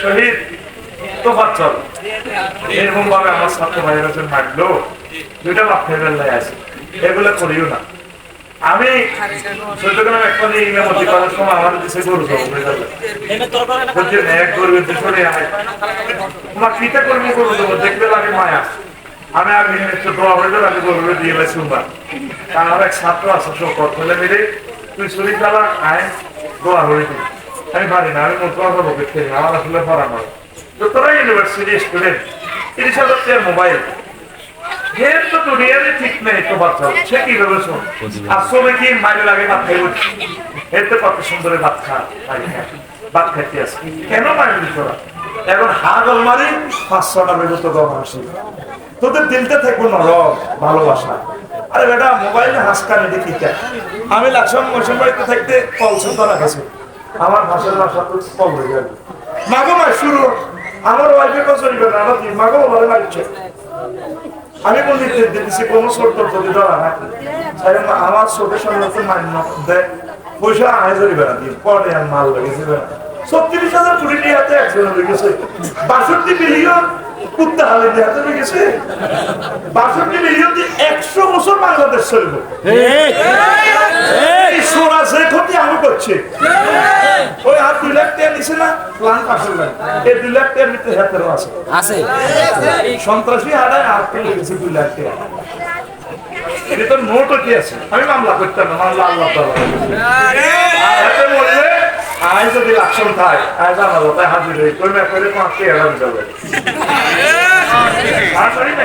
শহীদ এরকম ভাবে আমার ছাত্র ভাইয়ের কাছে মারলো। দুইটা আছে এগুলো করিও না। আমি হয়ে তোমার দেখবে লাগে আমি একটু দোয়া ছাত্র আছে তুই শরীর আয় হয়ে আমি পারি না, আমি কথা বলতে খেলি আমার আসলে পড়া নয়। তোরা ইউনিভার্সিটি স্টুডেন্ট তিরিশ হাজার টাকার মোবাইল ঠিক না তোদের দিলতে থাকব নরম, ভালোবাসা। আরে বেটা মোবাইলে হাসকানি দেখি আমি লাকসাম বাড়িতে থাকতে কলসন ধরা গেছে। আমার ভাষার ভাষা তো কল হয়ে যাবে। মাগো মা শুরু আমার ওয়াইফে কথা চলবে না আমার মাগো বলে মারছে। আমি বলি দিতেছি কোনো ছোট যদি ধরা না তাই আমার চোখের সামনে তো মান্য। দেয় পয়সা আয় ধরি বেড়া দিয়ে। পরে আর মাল লেগেছে বেড়া। ছত্রিশ হাজার কোটি টাকাতে একজন লেগেছে বাষট্টি বিলিয়ন কুত্তা হালে হাতে লেগেছে বাষট্টি বিলিয়ন দিয়ে একশো বছর বাংলাদেশ চলবে। সোনা ক্ষতি আমি করছে। ওই আর দুই লাখ টাকা নিছে না প্লান পাশের এই দুই লাখ টাকার ভিতরে হাতেরও আছে। আছে? সন্ত্রাসী হারায় আর পেয়ে গেছে দুই লাখ টাকা। এটা তো নোটও কি আছে? আমি মামলা করতাম না মামলা আল্লাহ মরলে আজ যদি লাকশন থাকে আজ আমার তাই হাজির হই কই না করে পাঁচ টাকা যাবে? আর! করি না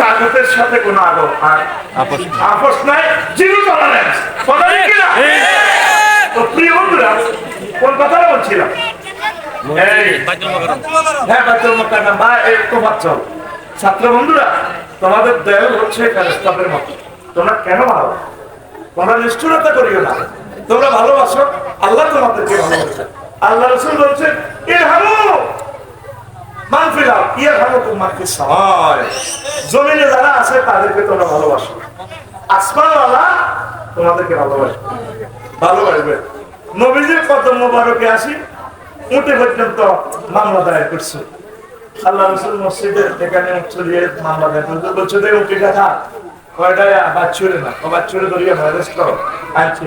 কাগজের সাথে কোনো নাই। জিরো টলারেন্স কথা ঠিক কিনা? তো প্রিয় বন্ধুরা কোন কথাটা বলছিলাম? হ্যাঁ এই তো ছাত্র বন্ধুরা তোমাদের দেহ হচ্ছে মতো। তোমরা কেন ভালো? তোমরা নিষ্ঠুরতা করিও না। তোমরা ভালোবাসো আল্লাহ তোমাদেরকে ভালোবাসে। আল্লাহ রসুল বলছেন এর হামু মান ফিরাও ইয়ার হামু তোমার কি সময় জমিনে যারা আছে তাদেরকে তোমরা ভালোবাসো। আসমানওয়ালা তোমাদেরকে ভালোবাসে ভালোবাসবে। নবীজির কদম মোবারকে আসি উঠে পর্যন্ত মামলা দায়ের করছে। আল্লাহ রসুল মসজিদের এখানে চলিয়ে মামলা দায়ের করছে। বলছে যে উঠে দেখা কয়টা বাচ্চুরে না বাচ্চুরে ধরিয়ে ম্যারেজ করো আনছে।